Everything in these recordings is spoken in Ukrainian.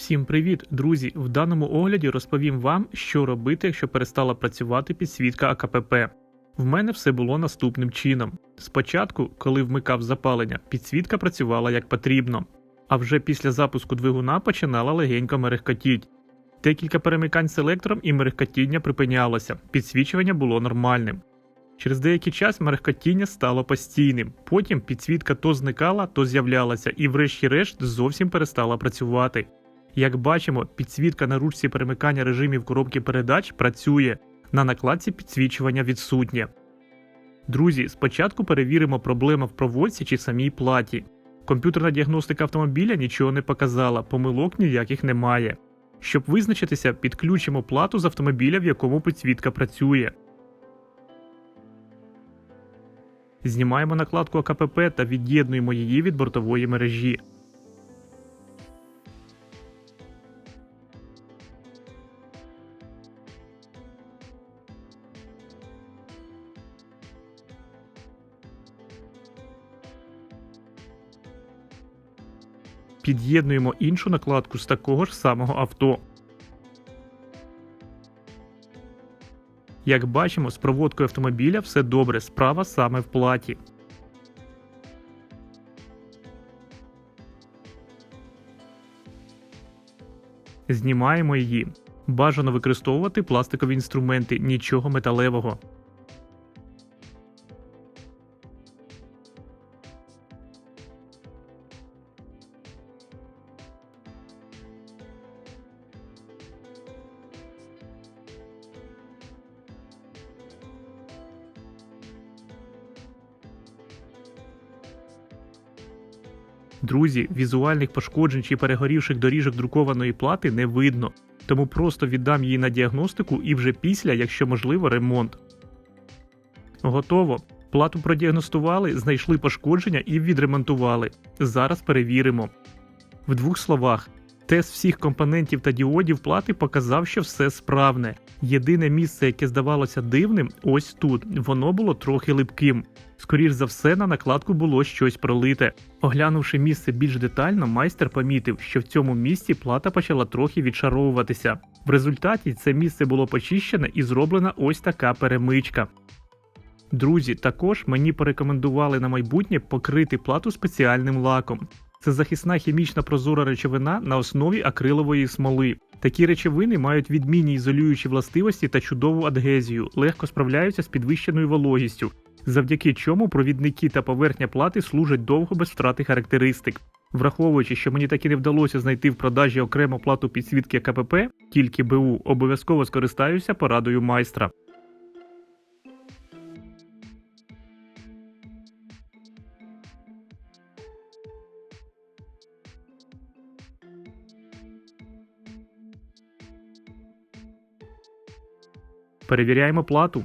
Всім привіт, друзі! В даному огляді розповім вам, що робити, якщо перестала працювати підсвітка АКПП. В мене все було наступним чином. Спочатку, коли вмикав запалення, підсвітка працювала як потрібно, а вже після запуску двигуна починала легенько мерехкотіть. Декілька перемикань селектором і мерехкотіння припинялося, підсвічування було нормальним. Через деякий час мерехкотіння стало постійним. Потім підсвітка то зникала, то з'являлася, і врешті-решт зовсім перестала працювати. Як бачимо, підсвітка на ручці перемикання режимів коробки передач працює, на накладці підсвічування відсутнє. Друзі, спочатку перевіримо проблема в проводці чи самій платі. Комп'ютерна діагностика автомобіля нічого не показала, помилок ніяких немає. Щоб визначитися, підключимо плату з автомобіля, в якому підсвітка працює. Знімаємо накладку АКПП та від'єднуємо її від бортової мережі. Під'єднуємо іншу накладку з такого ж самого авто. Як бачимо, з проводкою автомобіля все добре, справа саме в платі. Знімаємо її. Бажано використовувати пластикові інструменти, нічого металевого. Друзі, візуальних пошкоджень чи перегорівших доріжок друкованої плати не видно, тому просто віддам її на діагностику і вже після, якщо можливо, ремонт. Готово. Плату продіагностували, знайшли пошкодження і відремонтували. Зараз перевіримо. В двох словах, тест всіх компонентів та діодів плати показав, що все справне. Єдине місце, яке здавалося дивним, ось тут. Воно було трохи липким. Скоріш за все, на накладку було щось пролите. Оглянувши місце більш детально, майстер помітив, що в цьому місці плата почала трохи відшаровуватися. В результаті це місце було почищене і зроблена ось така перемичка. Друзі, також мені порекомендували на майбутнє покрити плату спеціальним лаком. Це захисна хімічна прозора речовина на основі акрилової смоли. Такі речовини мають відмінні ізолюючі властивості та чудову адгезію, легко справляються з підвищеною вологістю, завдяки чому провідники та поверхня плати служать довго без втрати характеристик. Враховуючи, що мені таки не вдалося знайти в продажі окремо плату підсвітки КПП, тільки БУ, обов'язково скористаюся порадою майстра. Перевіряємо плату.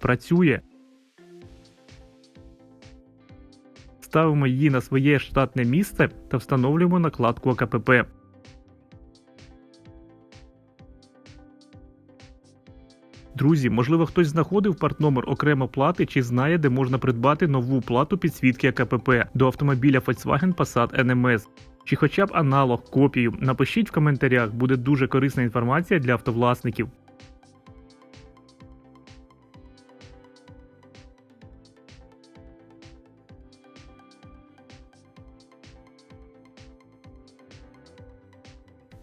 Працює. Ставимо її на своє штатне місце та встановлюємо накладку АКПП. Друзі, можливо, хтось знаходив партномер окремо плати чи знає, де можна придбати нову плату підсвітки АКПП до автомобіля Volkswagen Passat NMS. Чи хоча б аналог, копію. Напишіть в коментарях, буде дуже корисна інформація для автовласників.